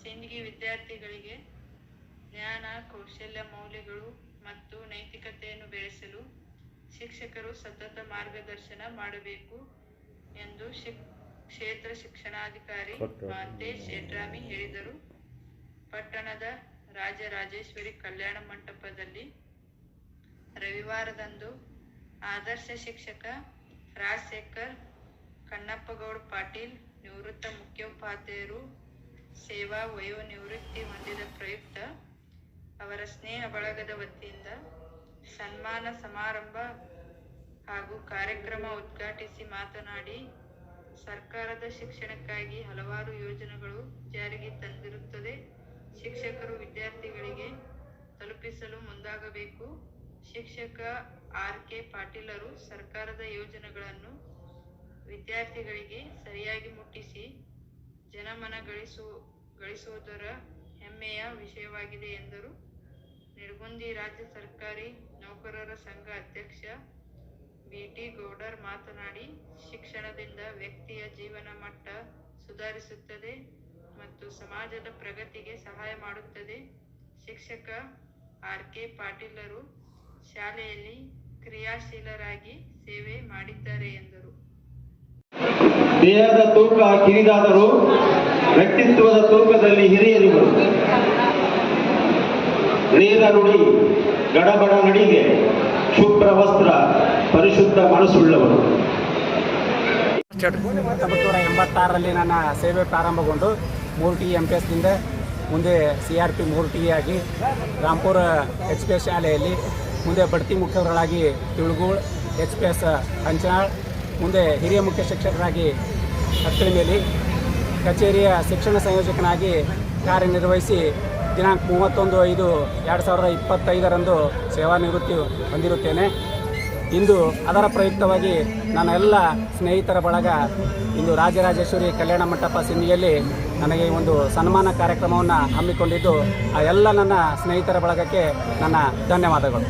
ಸಿಂದಗಿ ವಿದ್ಯಾರ್ಥಿಗಳಿಗೆ ಜ್ಞಾನ ಕೌಶಲ್ಯ ಮೌಲ್ಯಗಳು ಮತ್ತು ನೈತಿಕತೆಯನ್ನು ಬೆಳೆಸಲು ಶಿಕ್ಷಕರು ಸತತ ಮಾರ್ಗದರ್ಶನ ಮಾಡಬೇಕು ಎಂದು ಶಿಕ್ ಕ್ಷೇತ್ರ ಶಿಕ್ಷಣಾಧಿಕಾರಿ ಮಹಂತೇಶ್ ಯಡ್ರಾಮಿ ಹೇಳಿದರು. ಪಟ್ಟಣದ ರಾಜರಾಜೇಶ್ವರಿ ಕಲ್ಯಾಣ ಮಂಟಪದಲ್ಲಿ ರವಿವಾರದಂದು ಆದರ್ಶ ಶಿಕ್ಷಕ ರಾಜಶೇಖರ್ ಕಣ್ಣಪ್ಪಗೌಡ ಪಾಟೀಲ್ ನಿವೃತ್ತ ಮುಖ್ಯೋಪಾಧ್ಯಾಯರು ಸೇವಾ ವಯೋ ನಿವೃತ್ತಿ ಹೊಂದಿದ ಪ್ರಯುಕ್ತ ಅವರ ಸ್ನೇಹ ಬಳಗದ ವತಿಯಿಂದ ಸನ್ಮಾನ ಸಮಾರಂಭ ಹಾಗೂ ಕಾರ್ಯಕ್ರಮ ಉದ್ಘಾಟಿಸಿ ಮಾತನಾಡಿ, ಸರ್ಕಾರದ ಶಿಕ್ಷಣಕ್ಕಾಗಿ ಹಲವಾರು ಯೋಜನೆಗಳು ಜಾರಿಗೆ ತಂದಿರುತ್ತದೆ. ಶಿಕ್ಷಕರು ವಿದ್ಯಾರ್ಥಿಗಳಿಗೆ ತಲುಪಿಸಲು ಮುಂದಾಗಬೇಕು. ಶಿಕ್ಷಕ ಆರ್ ಕೆ ಪಾಟೀಲರು ಸರ್ಕಾರದ ಯೋಜನೆಗಳನ್ನು ವಿದ್ಯಾರ್ಥಿಗಳಿಗೆ ಸರಿಯಾಗಿ ಮುಟ್ಟಿಸಿ ಜನಮನ ಗಳಿಸು ಗಳಿಸುವುದರ ಹೆಮ್ಮೆಯ ವಿಷಯವಾಗಿದೆ ಎಂದರು. ನಿಡಗುಂದಿ ರಾಜ್ಯ ಸರ್ಕಾರಿ ನೌಕರರ ಸಂಘ ಅಧ್ಯಕ್ಷ ಬಿಟಿ ಗೌಡರ್ ಮಾತನಾಡಿ, ಶಿಕ್ಷಣದಿಂದ ವ್ಯಕ್ತಿಯ ಜೀವನ ಮಟ್ಟ ಸುಧಾರಿಸುತ್ತದೆ ಮತ್ತು ಸಮಾಜದ ಪ್ರಗತಿಗೆ ಸಹಾಯ ಮಾಡುತ್ತದೆ. ಶಿಕ್ಷಕ ಆರ್. ಕೆ. ಪಾಟೀಲರು ಶಾಲೆಯಲ್ಲಿ ಕ್ರಿಯಾಶೀಲರಾಗಿ ಸೇವೆ ಮಾಡಿದ್ದಾರೆ ಎಂದರು. ದೇಹದ ತೂಕ ಕಿರಿದಾದರೂ ವ್ಯಕ್ತಿತ್ವದ ತೂಕದಲ್ಲಿ ಹಿರಿಯರು ನೇರ ನುಡಿ ಗಡಬಡ ನಡಿಗೆ ಶುಭ್ರ ವಸ್ತ್ರ, ಪರಿಶುದ್ಧ ಮನಸ್ಸುಳ್ಳವರು. ಹತ್ತೊಂಬತ್ತು ನೂರ ಎಂಬತ್ತಾರರಲ್ಲಿ ನನ್ನ ಸೇವೆ ಪ್ರಾರಂಭಗೊಂಡು ಮೂರು ಟಿ ಎಂ ಪಿ ಎಸ್ನಿಂದ ಮುಂದೆ ಸಿ ಆರ್ ಪಿ ಮೂರು ಟಿ ಆಗಿ ರಾಂಪುರ ಎಚ್ ಪಿ ಎಸ್ ಶಾಲೆಯಲ್ಲಿ, ಮುಂದೆ ಬಡ್ತಿ ಮುಖ್ಯಸ್ಥರಾಗಿ Tilugol H P S Hanchanal ಮುಂದೆ ಹಿರಿಯ ಮುಖ್ಯ ಶಿಕ್ಷಕರಾಗಿ ಹತ್ತಳಿಮೇಲಿ ಕಚೇರಿಯ ಶಿಕ್ಷಣ ಸಂಯೋಜಕನಾಗಿ ಕಾರ್ಯನಿರ್ವಹಿಸಿ ದಿನಾಂಕ ಮೂವತ್ತೊಂದು ಐದು ಎರಡು ಸಾವಿರದ ಇಪ್ಪತ್ತೈದರಂದು ಸೇವಾ ನಿವೃತ್ತಿ ಹೊಂದಿರುತ್ತೇನೆ. ಇಂದು ಅದರ ಪ್ರಯುಕ್ತವಾಗಿ ನನ್ನ ಎಲ್ಲ ಸ್ನೇಹಿತರ ಬಳಗ ಇಂದು ರಾಜರಾಜೇಶ್ವರಿ ಕಲ್ಯಾಣ ಮಂಟಪ ಸಿನಿಯಲ್ಲಿ ನನಗೆ ಒಂದು ಸನ್ಮಾನ ಕಾರ್ಯಕ್ರಮವನ್ನು ಹಮ್ಮಿಕೊಂಡಿದ್ದು, ಆ ಎಲ್ಲ ನನ್ನ ಸ್ನೇಹಿತರ ಬಳಗಕ್ಕೆ ನನ್ನ ಧನ್ಯವಾದಗಳು.